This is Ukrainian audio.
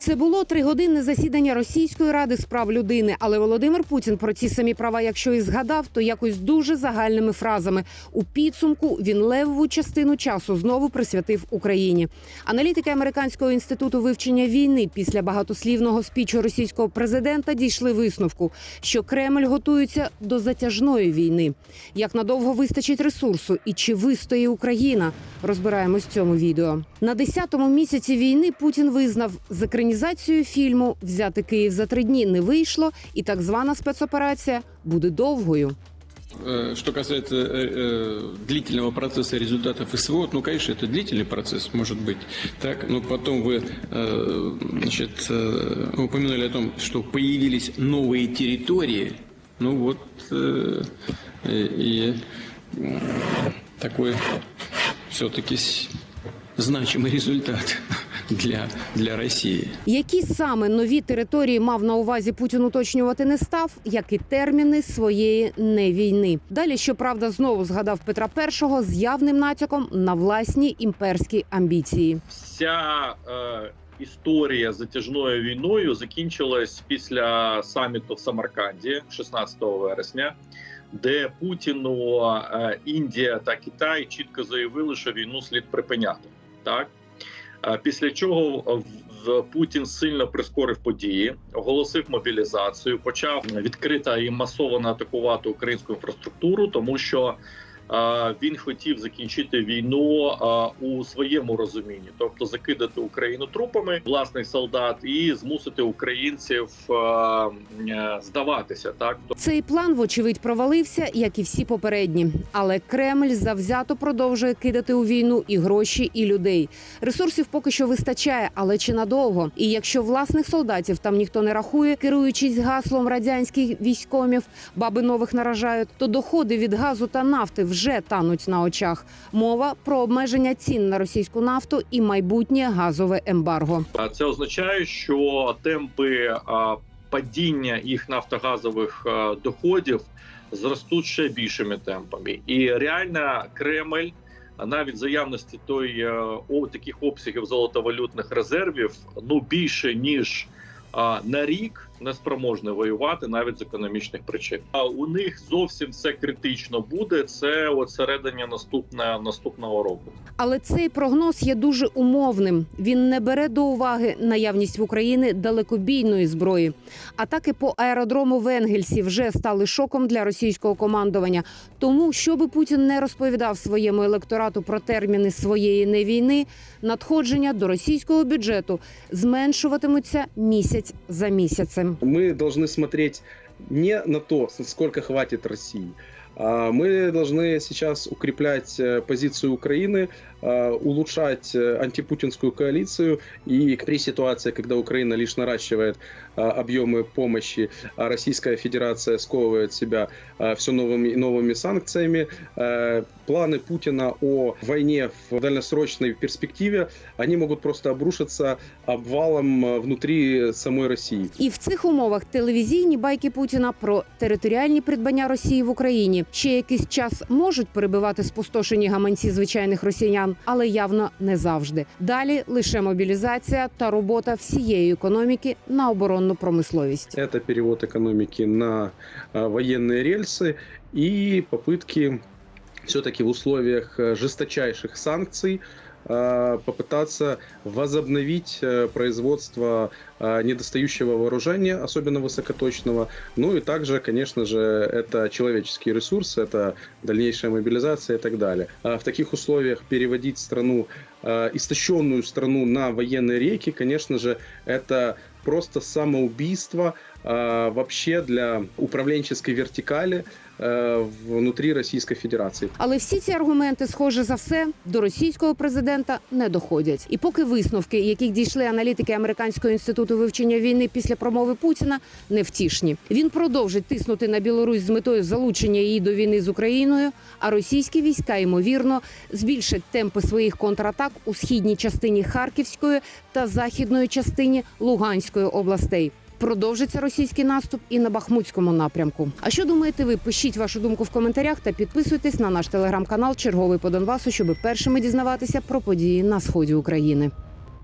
Це було тригодинне засідання Російської ради з прав людини. Але Володимир Путін про ці самі права, якщо і згадав, то якось дуже загальними фразами. У підсумку він левову частину часу знову присвятив Україні. Аналітики американського інституту вивчення війни після багатослівного спічу російського президента дійшли висновку, що Кремль готується до затяжної війни. Як надовго вистачить ресурсу і чи вистоїть Україна? Розбираємось в цьому відео. На 10-му місяці війни Путін визнав з екранізацією фільму Взяти Київ за три дні не вийшло, і так звана спецоперація буде довгою. Э, Что касается э, э, длительного процесса результатов СВО, ну, конечно, это длительный процесс, может быть. Так, но потом вы э, значит, э, упомянули о том, что появились новые территории. Ну вот э, и, и м, такой все-таки значимый результат для, для России. Які саме нові території мав на увазі Путін уточнювати не став, як і терміни своєї не війни. Далі, щоправда, знову згадав Петра І з явним натяком на власні імперські амбіції. вся е, історія затяжною війною закінчилась після саміту в Самарканді 16 вересня, де Путіну е, Індія та Китай чітко заявили, що війну слід припиняти. Так після чого в- Путін сильно прискорив події, оголосив мобілізацію, почав відкрито і масово атакувати українську інфраструктуру, тому що е, він хотів закінчити війну у своєму розумінні, тобто закидати Україну трупами власних солдат і змусити українців е, здаватися. Так Цей план, вочевидь, провалився, як і всі попередні. Але Кремль завзято продовжує кидати у війну і гроші, і людей. Ресурсів поки що вистачає, але чи надовго? І якщо власних солдатів там ніхто не рахує, керуючись гаслом радянських військомів, баби нових наражають, то доходи від газу та нафти вже тануть на очах. Мова про обмеження цін на російську нафту і майбутнє газове ембарго. Це означає, що темпи падіння їх нафтогазових доходів зростуть ще більшими темпами, і реально Кремль. Навіть за явності той е, о таких обсягів золотовалютних резервів ну більше ніж а, на рік не спроможний воювати навіть з економічних причин. А у них зовсім все критично буде. Це от наступне наступного року. Але цей прогноз є дуже умовним. Він не бере до уваги наявність в Україні далекобійної зброї. Атаки по аеродрому в Енгельсі вже стали шоком для російського командування. Тому, щоби Путін не розповідав своєму електорату про терміни своєї не війни, надходження до російського бюджету зменшуватимуться місяць за місяцем. Мы должны смотреть не на то, сколько хватит России. а Мы должны сейчас укреплять э, позицию Украины, э, улучшать э, антипутинскую коалицию. И при ситуации, когда Украина лишь наращивает э, объемы помощи, а Российская Федерация сковывает себя все новыми и новыми санкциями, э, планы Путина о войне в дальносрочной перспективе, они могут просто обрушиться обвалом э, внутри самой России. І в цих умовах телевізійні байки Путіна про територіальні придбання Росії в Україні ще якийсь час можуть перебивати спустошені гаманці звичайних росіян, але явно не завжди. Далі лише мобілізація та робота всієї економіки на оборонну промисловість. Это перевод экономики на э, военные рельсы и попытки все-таки в условиях э, жесточайших санкций э, Попытаться возобновить э, производство э, недостающего вооружения, особенно высокоточного. Ну и также, конечно же, это человеческие ресурсы, это дальнейшая мобилизация и так далее. А В таких условиях переводить страну, э, истощенную страну на военные реки, конечно же, это просто самоубийство э, вообще для управленческой вертикали э, внутри Российской Федерации. Але всі ці аргументи, схоже за все, до російського президента не доходять. І поки висновки, яких дійшли аналітики американського інституту вивчення війни після промови Путіна, невтішні. Він продовжить тиснути на Білорусь з метою залучення її до війни з Україною. А російські війська ймовірно збільшать темпи своїх контратак у східній частині Харківської та західної частині Луганської областей. Продовжиться російський наступ і на Бахмутському напрямку. А що думаєте ви? Пишіть вашу думку в коментарях та підписуйтесь на наш телеграм-канал Черговий по Донбасу, щоб першими дізнаватися про події на сході України.